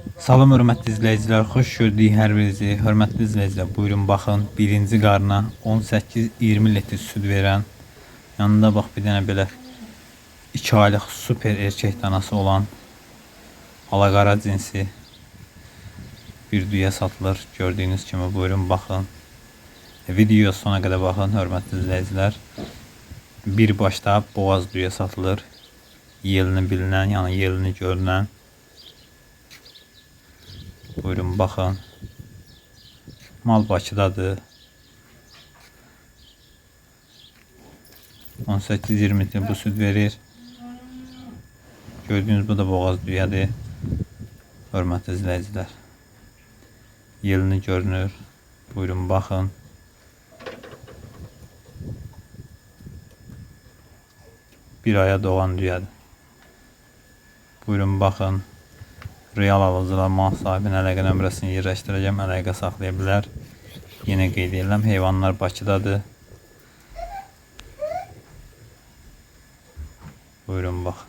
Salam hörmətli izləyicilər, xoş gördük hər birinizi. Hörmətli izləyicilər, buyurun baxın. Birinci qarına 18-20 litr süd verən, yanında bax bir dənə belə 2 aylıq super erkək danası olan alaqara cinsi bir düyə satılır. Gördüyünüz kimi buyurun baxın. Videoya sona qədər baxın hörmətli izləyicilər. Bir başda boğaz düyə satılır. Yelini bilinən, yəni yelini görünən Buyurun baxın. Mal Bakıdadır. 18-20 litre bu süd verir. Gördüğünüz bu da boğaz düyədir. Hörmətli izləyicilər. Yelini görünür. Buyurun baxın. Bir aya doğan düyədir. Buyurun baxın. Real alıcılar mal sahibinin əlaqə nömrəsini yerləşdirəcəm, əlaqə saxlaya bilər. Yenə qeyd edirəm, heyvanlar Bakıdadır. Buyurun bax.